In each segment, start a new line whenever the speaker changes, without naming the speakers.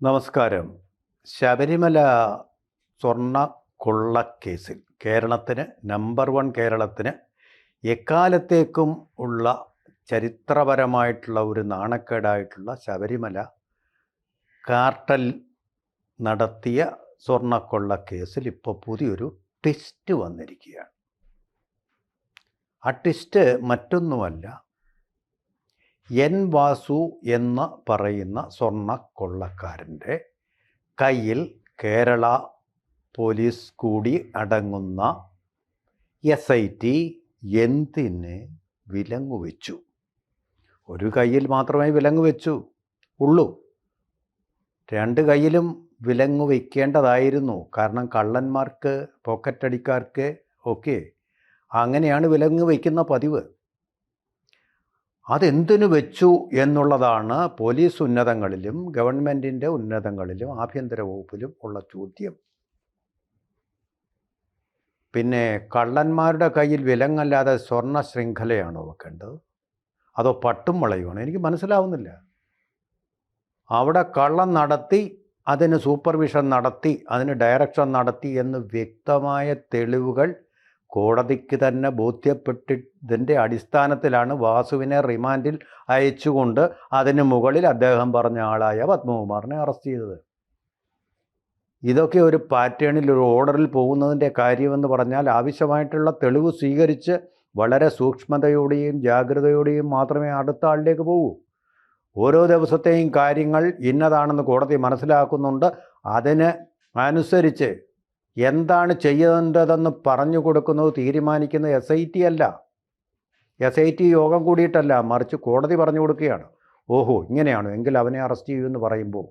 നമസ്കാരം. ശബരിമല സ്വർണ കൊള്ളക്കേസിൽ കേരളത്തിന് നമ്പർ വൺ കേരളത്തിന് എക്കാലത്തേക്കും ഉള്ള ചരിത്രപരമായിട്ടുള്ള ഒരു നാണക്കേടായിട്ടുള്ള ശബരിമല കാർട്ടൽ നടത്തിയ സ്വർണക്കൊള്ള കേസിൽ ഇപ്പോൾ പുതിയൊരു ട്വിസ്റ്റ് വന്നിരിക്കുകയാണ്. ആ ട്വിസ്റ്റ് മറ്റൊന്നുമല്ല എൻ വാസു എന്ന് പറയുന്ന സ്വർണ കൊള്ളക്കാരന്റെ കയ്യിൽ കേരള പോലീസ് കൂടി അടങ്ങുന്ന എസ് ഐ ടി എന്തിന് വിലങ്ങു വെച്ചു ഒരു കയ്യിൽ മാത്രമേ വിലങ്ങു വെച്ചു ഉള്ളൂ. രണ്ട് കയ്യിലും വിലങ്ങു വയ്ക്കേണ്ടതായിരുന്നു കാരണം കള്ളന്മാർക്ക് പോക്കറ്റടിക്കാർക്ക് ഒക്കെ അങ്ങനെയാണ് വിലങ്ങ് വയ്ക്കുന്ന പതിവ്. അതെന്തിനു വെച്ചു എന്നുള്ളതാണ് പോലീസ് ഉന്നതങ്ങളിലും ഗവൺമെന്റിന്റെ ഉന്നതങ്ങളിലും ആഭ്യന്തര വകുപ്പിലും ഉള്ള ചോദ്യം. പിന്നെ കള്ളന്മാരുടെ കയ്യിൽ വിലങ്ങല്ലാതെ സ്വർണ ശൃംഖലയാണോ വെക്കേണ്ടത്? അതോ പട്ടും വളയുമാണോ എനിക്ക് മനസ്സിലാവുന്നില്ല. അവിടെ കള്ളം നടത്തി അതിന് സൂപ്പർവിഷൻ നടത്തി അതിന് ഡയറക്ഷൻ നടത്തി എന്ന് വ്യക്തമായ തെളിവുകൾ കോടതിക്ക് തന്നെ ബോധ്യപ്പെട്ടിതിന്റെ അടിസ്ഥാനത്തിലാണ് വാസുവിനെ റിമാൻഡിൽ അയച്ചുകൊണ്ട് അതിന് മുകളിൽ അദ്ദേഹം പറഞ്ഞ ആളായ പത്മകുമാറിനെ അറസ്റ്റ് ചെയ്തത്. ഇതൊക്കെ ഒരു പാറ്റേണിൽ ഒരു ഓർഡറിൽ പോകുന്നതിന്റെ കാര്യമെന്ന് പറഞ്ഞാൽ ആവശ്യമായിട്ടുള്ള തെളിവ് സ്വീകരിച്ച് വളരെ സൂക്ഷ്മതയോടെയും ജാഗ്രതയോടെയും മാത്രമേ അടുത്ത ആളിലേക്ക് പോകൂ. ഓരോ ദിവസത്തെയും കാര്യങ്ങൾ ഇന്നതാണെന്ന് കോടതി മനസ്സിലാക്കുന്നുണ്ട്. അതിന് അനുസരിച്ച് എന്താണ് ചെയ്യേണ്ടതെന്ന് പറഞ്ഞു കൊടുക്കുന്നത് തീരുമാനിക്കുന്നത് എസ് ഐ ടി അല്ല. എസ് ഐ ടി യോഗം കൂടിയിട്ടല്ല മറിച്ച് കോടതി പറഞ്ഞു കൊടുക്കുകയാണ്. ഓഹോ ഇങ്ങനെയാണോ. എങ്കിൽ അവനെ അറസ്റ്റ് ചെയ്യുമെന്ന് പറയുമ്പോൾ.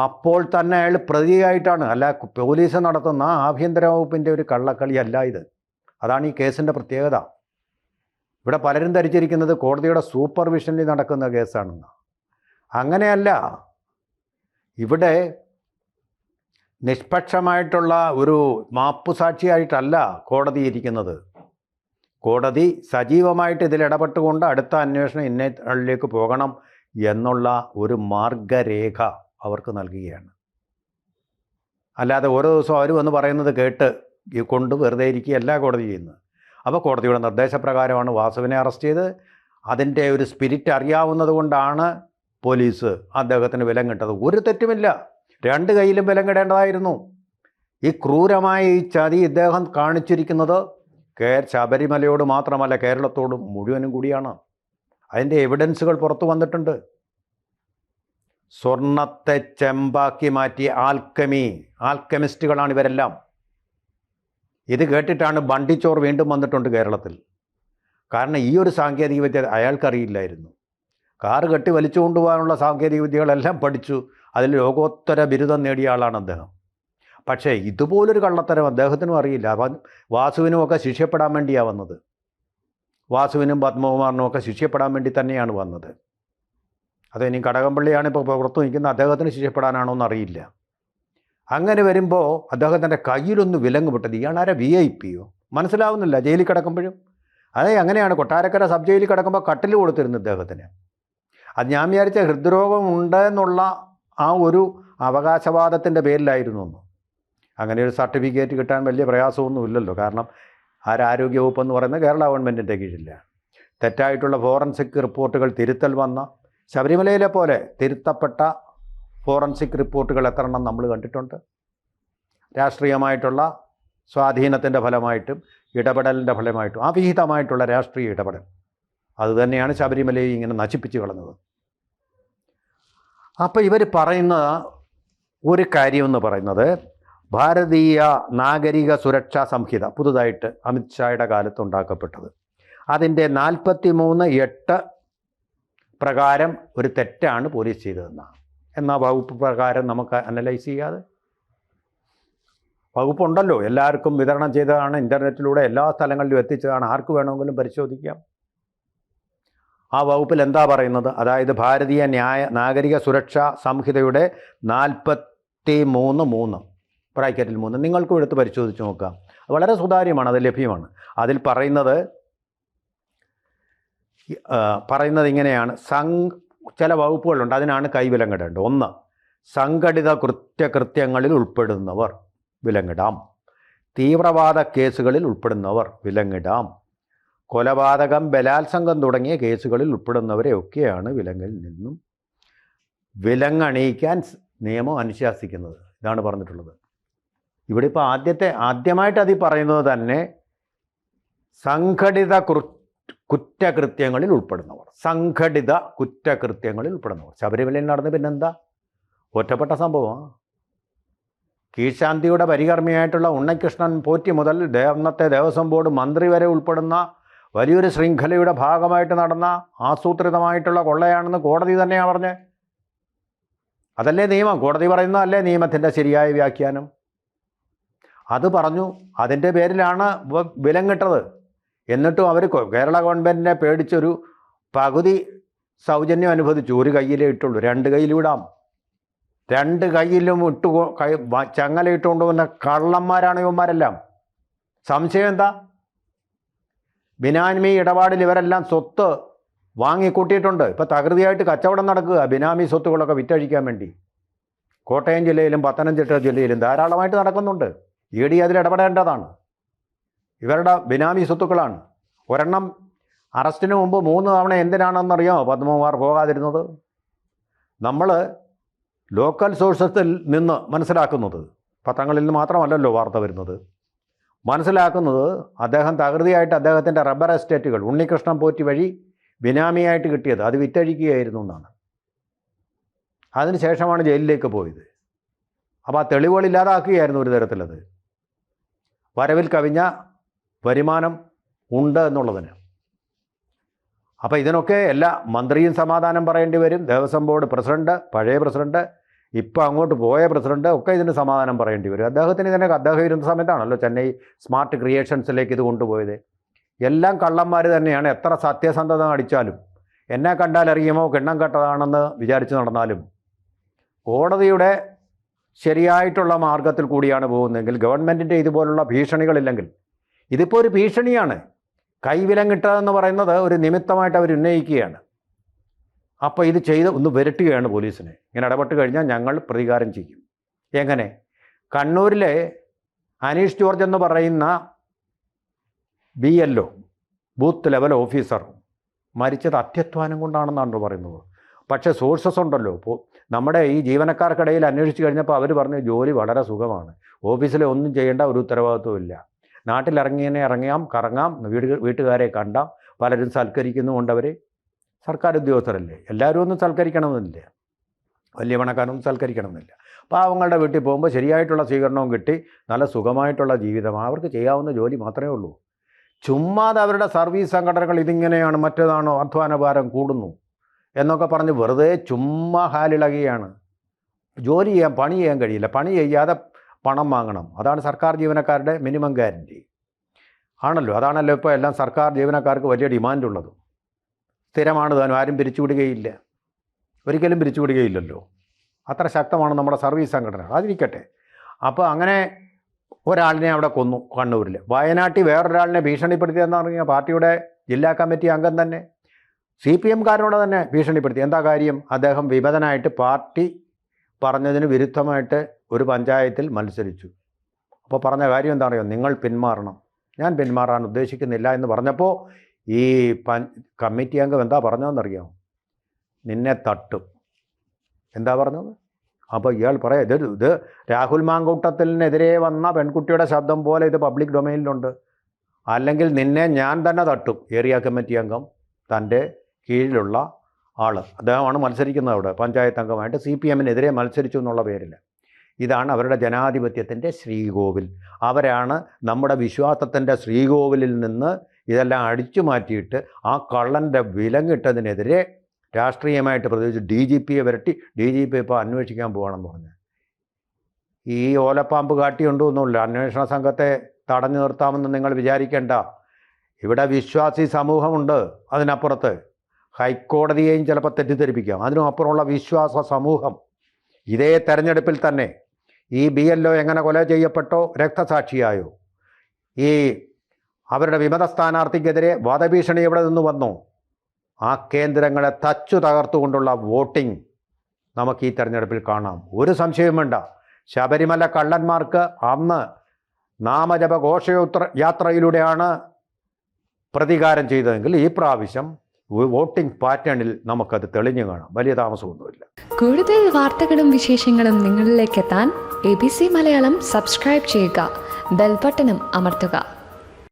അപ്പോൾ തന്നെ അയാൾ പ്രതിയായിട്ടാണ്. അല്ല പോലീസ് നടത്തുന്ന ആഭ്യന്തര വകുപ്പിന്റെ ഒരു കള്ളക്കളിയല്ല ഇത്. അതാണ് ഈ കേസിന്റെ പ്രത്യേകത. ഇവിടെ പലരും ധരിച്ചിരിക്കുന്നത് കോടതിയുടെ സൂപ്പർവിഷനിൽ നടക്കുന്ന കേസാണെന്ന് അങ്ങനെയല്ല. ഇവിടെ നിഷ്പക്ഷമായിട്ടുള്ള ഒരു മാപ്പുസാക്ഷിയായിട്ടല്ല കോടതി ഇരിക്കുന്നത്. കോടതി സജീവമായിട്ട് ഇതിൽ ഇടപെട്ടുകൊണ്ട് അടുത്ത അന്വേഷണം ഇന്നേക്ക് പോകണം എന്നുള്ള ഒരു മാർഗരേഖ അവർക്ക് നൽകുകയാണ്. അല്ലാതെ ഓരോ ദിവസവും അവർ വന്ന് പറയുന്നത് കേട്ട് കൊണ്ട് വെറുതെ ഇരിക്കുകയല്ല കോടതി ചെയ്യുന്നത്. അപ്പോൾ കോടതിയുടെ നിർദ്ദേശപ്രകാരമാണ് വാസുവിനെ അറസ്റ്റ് ചെയ്ത് അതിന്റെ ഒരു സ്പിരിറ്റ് അറിയാവുന്നത് കൊണ്ടാണ് പോലീസ് അദ്ദേഹത്തിന് വിലം കിട്ടത്. ഒരു തെറ്റുമില്ല. രണ്ട് കയ്യിലും ബലം കിടേണ്ടതായിരുന്നു ഈ ക്രൂരമായ ഈ ചതി ഇദ്ദേഹം കാണിച്ചിരിക്കുന്നത് കേ ശബരിമലയോട് മാത്രമല്ല കേരളത്തോട് മുഴുവനും കൂടിയാണ്. അതിന്റെ എവിഡൻസുകൾ പുറത്തു വന്നിട്ടുണ്ട്. സ്വർണത്തെ ചെമ്പാക്കി മാറ്റി ആൽക്കമി ആൽക്കമിസ്റ്റുകളാണ് ഇവരെല്ലാം. ഇത് കേട്ടിട്ടാണ് ബണ്ടിച്ചോർ വീണ്ടും വന്നിട്ടുണ്ട് കേരളത്തിൽ. കാരണം ഈ ഒരു സാങ്കേതികവിദ്യ അയാൾക്കറിയില്ലായിരുന്നു. കാറ് കെട്ടി വലിച്ചു കൊണ്ടുപോകാനുള്ള സാങ്കേതികവിദ്യകളെല്ലാം പഠിച്ചു. അതിൽ ലോകോത്തര ബിരുദം നേടിയ ആളാണ് അദ്ദേഹം. പക്ഷേ ഇതുപോലൊരു കള്ളത്തരം അദ്ദേഹത്തിനും അറിയില്ല. വാസുവിനും ഒക്കെ ശിഷ്യപ്പെടാൻ വേണ്ടിയാണ് വന്നത്. വാസുവിനും പത്മകുമാറിനും ഒക്കെ ശിക്ഷപ്പെടാൻ വേണ്ടി തന്നെയാണ് വന്നത്. അത് ഇനി കടകംപള്ളിയാണ് ഇപ്പോൾ പുറത്തു നിൽക്കുന്ന അദ്ദേഹത്തിന് ശിക്ഷപ്പെടാനാണോ എന്നറിയില്ല. അങ്ങനെ വരുമ്പോൾ അദ്ദേഹത്തിന്റെ കയ്യിലൊന്ന് വിലങ്ങ് വിട്ടത് ഇയാളാരെ വി ഐ പിയോ? മനസ്സിലാവുന്നില്ല. ജയിലിൽ കിടക്കുമ്പോഴും. അതെ അങ്ങനെയാണ് കൊട്ടാരക്കര സബ് ജയിലിൽ കിടക്കുമ്പോൾ കട്ടിൽ കൊടുത്തിരുന്നു ഇദ്ദേഹത്തിന് അത് ഞാൻ വിചാരിച്ച ഹൃദ്രോഗം ഉണ്ട് എന്നുള്ള ആ ഒരു അവകാശവാദത്തിന്റെ പേരിലായിരുന്നു ഒന്ന് അങ്ങനെ ഒരു സർട്ടിഫിക്കറ്റ് കിട്ടാൻ വലിയ പ്രയാസമൊന്നും ഇല്ലല്ലോ കാരണം ആരോഗ്യ വകുപ്പ് എന്ന് പറയുന്നത് കേരള ഗവൺമെന്റിന്റെ കീഴില്ല. തെറ്റായിട്ടുള്ള ഫോറൻസിക് റിപ്പോർട്ടുകൾ തിരുത്തൽ വന്ന ശബരിമലയിലെ പോലെ തിരുത്തപ്പെട്ട ഫോറൻസിക് റിപ്പോർട്ടുകൾ എത്ര എണ്ണം നമ്മൾ കണ്ടിട്ടുണ്ട്? രാഷ്ട്രീയമായിട്ടുള്ള സ്വാധീനത്തിന്റെ ഫലമായിട്ടും ഇടപെടലിന്റെ ഫലമായിട്ടും അവിഹിതമായിട്ടുള്ള രാഷ്ട്രീയ ഇടപെടൽ. അതുതന്നെയാണ് ശബരിമലയെ ഇങ്ങനെ നശിപ്പിച്ച് കളഞ്ഞത്. അപ്പോൾ ഇവർ പറയുന്ന ഒരു കാര്യമെന്ന് പറയുന്നത് ഭാരതീയ നാഗരിക സുരക്ഷാ സംഹിത പുതുതായിട്ട് അമിത്ഷായുടെ കാലത്ത് ഉണ്ടാക്കപ്പെട്ടത്. അതിന്റെ നാൽപ്പത്തി മൂന്ന് എട്ട് പ്രകാരം ഒരു തെറ്റാണ് പോലീസ് ചെയ്തതെന്നാണ്. എന്നാൽ വകുപ്പ് പ്രകാരം നമുക്ക് അനലൈസ് ചെയ്യാതെ? വകുപ്പുണ്ടല്ലോ. എല്ലാവർക്കും വിതരണം ചെയ്തതാണ് ഇന്റർനെറ്റിലൂടെ എല്ലാ സ്ഥലങ്ങളിലും എത്തിച്ചതാണ്. ആർക്ക് വേണമെങ്കിലും പരിശോധിക്കാം. ആ വകുപ്പിൽ എന്താ പറയുന്നത്? അതായത് ഭാരതീയ ന്യായ നാഗരിക സുരക്ഷാ സംഹിതയുടെ നാൽപ്പത്തി മൂന്ന് മൂന്ന് ബ്രാക്കറ്റിൽ മൂന്ന്. നിങ്ങൾക്കും എടുത്ത് പരിശോധിച്ച് നോക്കാം. വളരെ സുതാര്യമാണ് അത് ലഭ്യമാണ്. അതിൽ പറയുന്നത് പറയുന്നത് ഇങ്ങനെയാണ്. സം ചില വകുപ്പുകളുണ്ട് അതിനാണ് കൈവിലങ്ങിടേണ്ടത്. ഒന്ന് സംഘടിത കൃത്യകൃത്യങ്ങളിൽ ഉൾപ്പെടുന്നവർ വിലങ്ങിടാം. തീവ്രവാദ കേസുകളിൽ ഉൾപ്പെടുന്നവർ വിലങ്ങിടാം. കൊലപാതകം ബലാത്സംഗം തുടങ്ങിയ കേസുകളിൽ ഉൾപ്പെടുന്നവരെയൊക്കെയാണ് വിലങ്ങിൽ നിന്നും വിലങ്ങണിയിക്കാൻ നിയമം അനുശാസിക്കുന്നത്. ഇതാണ് പറഞ്ഞിട്ടുള്ളത്. ഇവിടെ ഇപ്പോൾ ആദ്യത്തെ ആദ്യമായിട്ട് അതിൽ പറയുന്നത് തന്നെ സംഘടിത കുറ്റകൃത്യങ്ങളിൽ ഉൾപ്പെടുന്നവർ. സംഘടിത കുറ്റകൃത്യങ്ങളിൽ ഉൾപ്പെടുന്നവർ. ശബരിമലയിൽ നടന്ന് പിന്നെന്താ? ഒറ്റപ്പെട്ട സംഭവമാണ് കീഴ്ശാന്തിയുടെ പരികർമ്മിയായിട്ടുള്ള ഉണ്ണികൃഷ്ണൻ പോറ്റി മുതൽ അന്നത്തെ ദേവസ്വം ബോർഡ് മന്ത്രി വരെ ഉൾപ്പെടുന്ന വലിയൊരു ശൃംഖലയുടെ ഭാഗമായിട്ട് നടന്ന ആസൂത്രിതമായിട്ടുള്ള കൊള്ളയാണെന്ന് കോടതി തന്നെയാണ് പറഞ്ഞത് അതല്ലേ നിയമം? കോടതി പറയുന്നതല്ലേ നിയമത്തിന്റെ ശരിയായ വ്യാഖ്യാനം? അത് പറഞ്ഞു. അതിന്റെ പേരിലാണ് വിലം കിട്ടത്. എന്നിട്ടും അവർ കേരള ഗവൺമെന്റിനെ പേടിച്ചൊരു പകുതി സൗജന്യം അനുവദിച്ചു. ഒരു കയ്യിലേ ഇട്ടുള്ളൂ. രണ്ട് കയ്യിലിടാം രണ്ട് കയ്യിലും ഇട്ട് കൈ ചങ്ങലയിട്ടുകൊണ്ട് വന്ന കള്ളന്മാരാണ് ഇവന്മാരെല്ലാം. സംശയം എന്താ? ബിനാമി ഇടപാടിൽ ഇവരെല്ലാം സ്വത്ത് വാങ്ങിക്കൂട്ടിയിട്ടുണ്ട്. ഇപ്പോൾ തകൃതിയായിട്ട് കച്ചവടം നടക്കുക ബിനാമി സ്വത്തുകളൊക്കെ വിറ്റഴിക്കാൻ വേണ്ടി. കോട്ടയം ജില്ലയിലും പത്തനംതിട്ട ജില്ലയിലും ധാരാളമായിട്ട് നടക്കുന്നുണ്ട്. ഇ ഡി അതിൽ ഇടപെടേണ്ടതാണ്. ഇവരുടെ ബിനാമി സ്വത്തുക്കളാണ്. ഒരെണ്ണം അറസ്റ്റിന് മുമ്പ് മൂന്ന് തവണ എന്തിനാണെന്നറിയാമോ? പത്മകുമാർ പോകാതിരുന്നത്? നമ്മൾ ലോക്കൽ സോഴ്സസിൽ നിന്ന് മനസ്സിലാക്കുന്നത്. പത്രങ്ങളിൽ നിന്ന് മാത്രമല്ലല്ലോ വാർത്ത വരുന്നത്. മനസ്സിലാക്കുന്നത് അദ്ദേഹം തകൃതിയായിട്ട് അദ്ദേഹത്തിന്റെ റബ്ബർ എസ്റ്റേറ്റുകൾ ഉണ്ണികൃഷ്ണൻ പോറ്റി വഴി ബിനാമിയായിട്ട് കിട്ടിയത് അത് വിറ്റഴിക്കുകയായിരുന്നു എന്നാണ്. അതിനുശേഷമാണ് ജയിലിലേക്ക് പോയത്. അപ്പോൾ ആ തെളിവുകൾ ഇല്ലാതാക്കുകയായിരുന്നു ഒരു തരത്തിലത് വരവിൽ കവിഞ്ഞ വരുമാനം ഉണ്ട് എന്നുള്ളതിന്. അപ്പോൾ ഇതിനൊക്കെ എല്ലാ മന്ത്രിയും സമാധാനം പറയേണ്ടി വരും. ദേവസ്വം ബോർഡ് പ്രസിഡന്റ് പഴയ പ്രസിഡന്റ് ഇപ്പോൾ അങ്ങോട്ട് പോയ പ്രസിഡന്റ് ഒക്കെ ഇതിന് സമാധാനം പറയേണ്ടി വരും. അദ്ദേഹത്തിന് തന്നെ അദ്ദേഹം ഇരുന്ന സമയത്താണല്ലോ ചെന്നൈ സ്മാർട്ട് ക്രിയേഷൻസിലേക്ക് ഇത് കൊണ്ടുപോയത്. എല്ലാം കള്ളന്മാർ തന്നെയാണ്. എത്ര സത്യസന്ധത അടിച്ചാലും എന്നെ കണ്ടാൽ അറിയുമോ കിണ്ണം കെട്ടതാണെന്ന് വിചാരിച്ച് നടന്നാലും കോടതിയുടെ ശരിയായിട്ടുള്ള മാർഗത്തിൽ കൂടിയാണ് പോകുന്നതെങ്കിൽ ഗവൺമെന്റിന്റെ ഇതുപോലുള്ള ഭീഷണികളില്ലെങ്കിൽ ഇതിപ്പോൾ ഒരു ഭീഷണിയാണ്. കൈവിലം കിട്ടുകയെന്ന് പറയുന്നത് ഒരു നിമിത്തമായിട്ട് അവർ ഉന്നയിക്കുകയാണ്. അപ്പോൾ ഇത് ചെയ്ത് ഒന്ന് വരട്ടുകയാണ് പോലീസിനെ. ഇങ്ങനെ ഇടപെട്ട് കഴിഞ്ഞാൽ ഞങ്ങൾ പ്രതികാരം ചെയ്യും. എങ്ങനെ? കണ്ണൂരിലെ അനീഷ് ജോർജ് എന്ന് പറയുന്ന B L O booth level officer മരിച്ചത് അത്യധ്വാനം കൊണ്ടാണെന്നാണ് പറയുന്നത്. പക്ഷേ സോഴ്സസ് ഉണ്ടല്ലോ. ഇപ്പോൾ നമ്മുടെ ഈ ജീവനക്കാർക്കിടയിൽ അന്വേഷിച്ച് കഴിഞ്ഞപ്പോൾ അവർ പറഞ്ഞു ജോലി വളരെ സുഖമാണ്. ഓഫീസിലെ ഒന്നും ചെയ്യേണ്ട ഒരു ഉത്തരവാദിത്വമില്ല നാട്ടിലിറങ്ങിയതിനെ ഇറങ്ങാം കറങ്ങാം വീട് വീട്ടുകാരെ കണ്ടാം പലരും സൽക്കരിക്കുന്നുമുണ്ട് അവർ സർക്കാർ ഉദ്യോഗസ്ഥരല്ലേ എല്ലാവരും ഒന്നും സൽക്കരിക്കണമെന്നില്ല. വലിയ പണക്കാരൊന്നും സൽക്കരിക്കണമെന്നില്ല. പാവങ്ങളുടെ വീട്ടിൽ പോകുമ്പോൾ ശരിയായിട്ടുള്ള സ്വീകരണവും കിട്ടി നല്ല സുഖമായിട്ടുള്ള ജീവിതമാണ് അവർക്ക് ചെയ്യാവുന്ന ജോലി മാത്രമേ ഉള്ളൂ. ചുമ്മാതെ അവരുടെ സർവീസ് സംഘടനകൾ ഇതിങ്ങനെയാണ് മറ്റേതാണോ അധ്വാനഭാരം കൂടുന്നു എന്നൊക്കെ പറഞ്ഞ് വെറുതെ ചുമ്മാ ഹാലിളകുകയാണ്. ജോലി ചെയ്യാൻ പണി ചെയ്യാൻ കഴിയില്ല. പണി ചെയ്യാതെ പണം വാങ്ങണം. അതാണ് സർക്കാർ ജീവനക്കാരുടെ മിനിമം ഗ്യാരന്റി. ആണല്ലോ? അതാണല്ലോ ഇപ്പോൾ എല്ലാം സർക്കാർ ജീവനക്കാർക്ക് വലിയ ഡിമാൻഡുള്ളത്. സ്ഥിരമാണ് താനും ആരും പിരിച്ചുവിടുകയില്ല. ഒരിക്കലും പിരിച്ചുവിടുകയില്ലല്ലോ. അത്ര ശക്തമാണ് നമ്മുടെ സർവീസ് സംഘടന. അതിരിക്കട്ടെ. അപ്പോൾ അങ്ങനെ ഒരാളിനെ അവിടെ കൊന്നു കണ്ണൂരിൽ വയനാട്ടിൽ വേറൊരാളിനെ ഭീഷണിപ്പെടുത്തിയെന്ന് പറഞ്ഞാൽ പാർട്ടിയുടെ ജില്ലാ കമ്മിറ്റി അംഗം തന്നെ. സി പി എംകാരനോട് തന്നെ ഭീഷണിപ്പെടുത്തി. എന്താ കാര്യം? അദ്ദേഹം വിമതനായിട്ട് പാർട്ടി പറഞ്ഞതിന് വിരുദ്ധമായിട്ട് ഒരു പഞ്ചായത്തിൽ മത്സരിച്ചു. അപ്പോൾ പറഞ്ഞ കാര്യം എന്താ പറയുക നിങ്ങൾ പിന്മാറണം. ഞാൻ പിന്മാറാൻ ഉദ്ദേശിക്കുന്നില്ല എന്ന് പറഞ്ഞപ്പോൾ ഈ കമ്മിറ്റി അംഗം എന്താ പറഞ്ഞതെന്നറിയാമോ നിന്നെ തട്ടും. എന്താ പറഞ്ഞത്? അപ്പോൾ ഇയാൾ പറയാം ഇത് ഇത് രാഹുൽ മാങ്കൂട്ടത്തിനെതിരെ വന്ന പെൺകുട്ടിയുടെ ശബ്ദം പോലെ ഇത് പബ്ലിക് ഡൊമൈനിലുണ്ട്. അല്ലെങ്കിൽ നിന്നെ ഞാൻ തന്നെ തട്ടും ഏരിയ കമ്മിറ്റി അംഗം തന്റെ കീഴിലുള്ള ആൾ അദ്ദേഹമാണ് മത്സരിക്കുന്നത് അവിടെ പഞ്ചായത്ത് അംഗമായിട്ട്. സി പി എമ്മിനെതിരെ മത്സരിച്ചു എന്നുള്ള പേരിൽ ഇതാണ് അവരുടെ ജനാധിപത്യത്തിന്റെ ശ്രീകോവിൽ. അവരാണ് നമ്മുടെ വിശ്വാസത്തിന്റെ ശ്രീകോവിലിൽ നിന്ന് ഇതെല്ലാം അടിച്ചു മാറ്റിയിട്ട് ആ കള്ളന്റെ വിലങ്ങിട്ടതിനെതിരെ രാഷ്ട്രീയമായിട്ട് പ്രത്യേകിച്ച് ഡി ജി പിയെ വരട്ടി ഡി ജി പി ഇപ്പോൾ അന്വേഷിക്കാൻ പോകണമെന്ന് പറഞ്ഞു. ഈ ഓലപ്പാമ്പ് കാട്ടിയുണ്ടോന്നുമില്ല അന്വേഷണ സംഘത്തെ തടഞ്ഞു നിർത്താമെന്ന് നിങ്ങൾ വിചാരിക്കേണ്ട. ഇവിടെ വിശ്വാസി സമൂഹമുണ്ട് അതിനപ്പുറത്ത്. ഹൈക്കോടതിയെയും ചിലപ്പോൾ തെറ്റിദ്ധരിപ്പിക്കാം. അതിനും അപ്പുറമുള്ള വിശ്വാസ സമൂഹം. ഇതേ തെരഞ്ഞെടുപ്പിൽ തന്നെ ഈ ബി എൽ എങ്ങനെ കൊല ചെയ്യപ്പെട്ടോ? രക്തസാക്ഷിയായോ? ഈ അവരുടെ വിമത സ്ഥാനാർത്ഥിക്കെതിരെ വധഭീഷണി എവിടെ നിന്ന് വന്നു. ആ കേന്ദ്രങ്ങളെ തച്ചു തകർത്തുകൊണ്ടുള്ള വോട്ടിംഗ് നമുക്ക് ഈ തെരഞ്ഞെടുപ്പിൽ കാണാം. ഒരു സംശയവും വേണ്ട. ശബരിമല കള്ളന്മാർക്ക് അന്ന് നാമജപ ഘോഷയോത്ര യാത്രയിലൂടെയാണ് പ്രതികാരം ചെയ്തതെങ്കിൽ ഈ പ്രാവശ്യം വോട്ടിംഗ് പാറ്റേണിൽ നമുക്കത് തെളിഞ്ഞു കാണാം. വലിയ താമസമൊന്നുമില്ല.
കൂടുതൽ വാർത്തകളും വിശേഷങ്ങളും നിങ്ങളിലേക്ക് എത്താൻ A B C Malayalam subscribe ചെയ്യുക. ബെൽബട്ടനും അമർത്തുക.